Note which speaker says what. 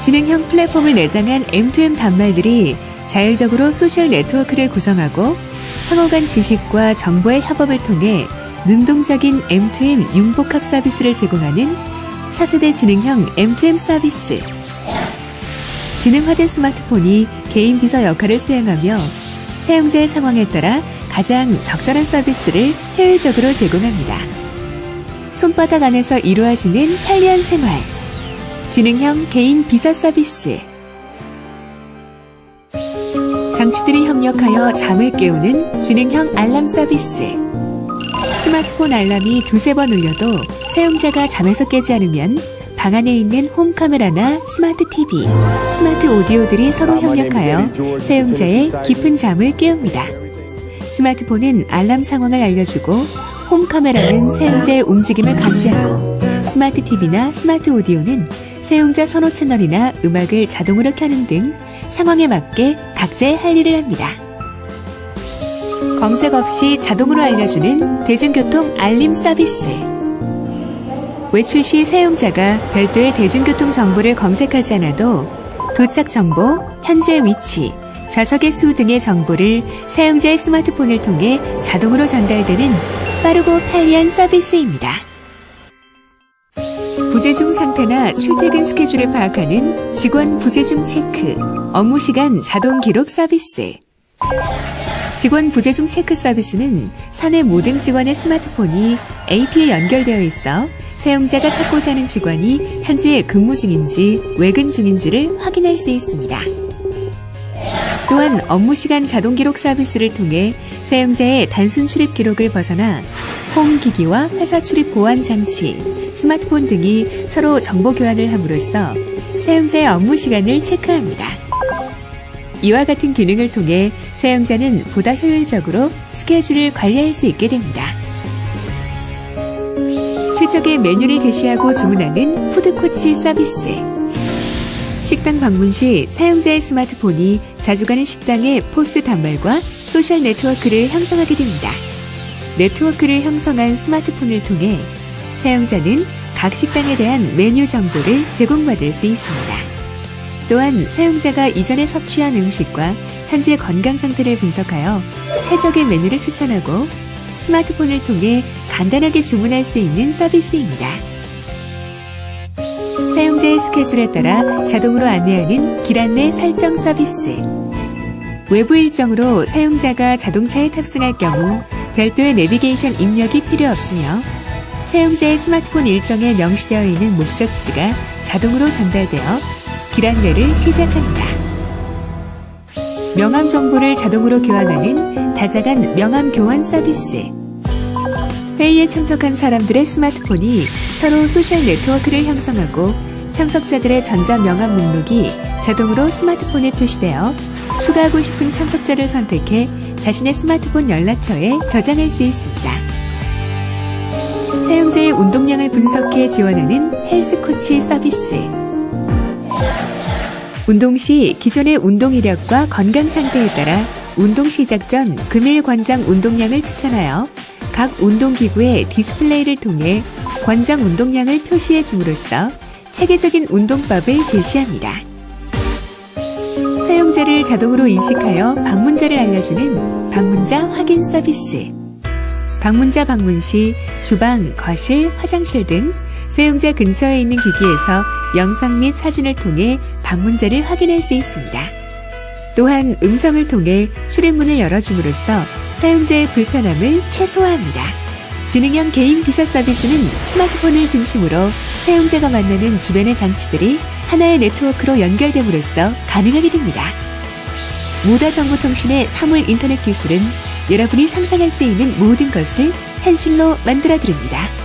Speaker 1: 지능형 플랫폼을 내장한 M2M 단말들이 자율적으로 소셜 네트워크를 구성하고 상호 간 지식과 정보의 협업을 통해 능동적인 M2M 융복합 서비스를 제공하는 4세대 지능형 M2M 서비스. 지능화된 스마트폰이 개인 비서 역할을 수행하며 사용자의 상황에 따라 가장 적절한 서비스를 효율적으로 제공합니다. 손바닥 안에서 이루어지는 편리한 생활. 지능형 개인 비서 서비스. 장치들이 협력하여 잠을 깨우는 지능형 알람 서비스. 스마트폰 알람이 두세 번 울려도 사용자가 잠에서 깨지 않으면 방 안에 있는 홈 카메라나 스마트 TV, 스마트 오디오들이 서로 협력하여 사용자의 깊은 잠을 깨웁니다. 스마트폰은 알람 상황을 알려주고 홈 카메라는 사용자의 움직임을 감지하고 스마트 TV나 스마트 오디오는 사용자 선호 채널이나 음악을 자동으로 켜는 등 상황에 맞게 각자의 할 일을 합니다. 검색 없이 자동으로 알려주는 대중교통 알림 서비스. 외출 시 사용자가 별도의 대중교통 정보를 검색하지 않아도 도착 정보, 현재 위치, 좌석의 수 등의 정보를 사용자의 스마트폰을 통해 자동으로 전달되는 빠르고 편리한 서비스입니다. 부재중 상태나 출퇴근 스케줄을 파악하는 직원 부재중 체크, 업무 시간 자동 기록 서비스. 직원 부재중 체크 서비스는 사내 모든 직원의 스마트폰이 AP에 연결되어 있어 사용자가 찾고자 하는 직원이 현재 근무 중인지 외근 중인지를 확인할 수 있습니다. 또한 업무 시간 자동 기록 서비스를 통해 사용자의 단순 출입 기록을 벗어나 홈 기기와 회사 출입 보안 장치, 스마트폰 등이 서로 정보 교환을 함으로써 사용자의 업무 시간을 체크합니다. 이와 같은 기능을 통해 사용자는 보다 효율적으로 스케줄을 관리할 수 있게 됩니다. 최적의 메뉴를 제시하고 주문하는 푸드코치 서비스. 식당 방문 시 사용자의 스마트폰이 자주 가는 식당의 포스 단말과 소셜 네트워크를 형성하게 됩니다. 네트워크를 형성한 스마트폰을 통해 사용자는 각 식당에 대한 메뉴 정보를 제공받을 수 있습니다. 또한 사용자가 이전에 섭취한 음식과 현재 건강 상태를 분석하여 최적의 메뉴를 추천하고 스마트폰을 통해 간단하게 주문할 수 있는 서비스입니다. 사용자의 스케줄에 따라 자동으로 안내하는 길 안내 설정 서비스. 외부 일정으로 사용자가 자동차에 탑승할 경우 별도의 내비게이션 입력이 필요 없으며 사용자의 스마트폰 일정에 명시되어 있는 목적지가 자동으로 전달되어 길 안내를 시작합니다. 명함 정보를 자동으로 교환하는 다자간 명함 교환 서비스. 회의에 참석한 사람들의 스마트폰이 서로 소셜 네트워크를 형성하고 참석자들의 전자 명함 목록이 자동으로 스마트폰에 표시되어 추가하고 싶은 참석자를 선택해 자신의 스마트폰 연락처에 저장할 수 있습니다. 사용자의 운동량을 분석해 지원하는 헬스 코치 서비스. 운동 시 기존의 운동 이력과 건강 상태에 따라 운동 시작 전 금일 권장 운동량을 추천하여 각 운동기구의 디스플레이를 통해 권장 운동량을 표시해 줌으로써 체계적인 운동법을 제시합니다. 사용자를 자동으로 인식하여 방문자를 알려주는 방문자 확인 서비스. 방문자 방문 시 주방, 거실, 화장실 등 사용자 근처에 있는 기기에서 영상 및 사진을 통해 방문자를 확인할 수 있습니다. 또한 음성을 통해 출입문을 열어줌으로써 사용자의 불편함을 최소화합니다. 지능형 개인 비서 서비스는 스마트폰을 중심으로 사용자가 만나는 주변의 장치들이 하나의 네트워크로 연결됨으로써 가능하게 됩니다. 모다 정보통신의 사물 인터넷 기술은 여러분이 상상할 수 있는 모든 것을 현실로 만들어 드립니다.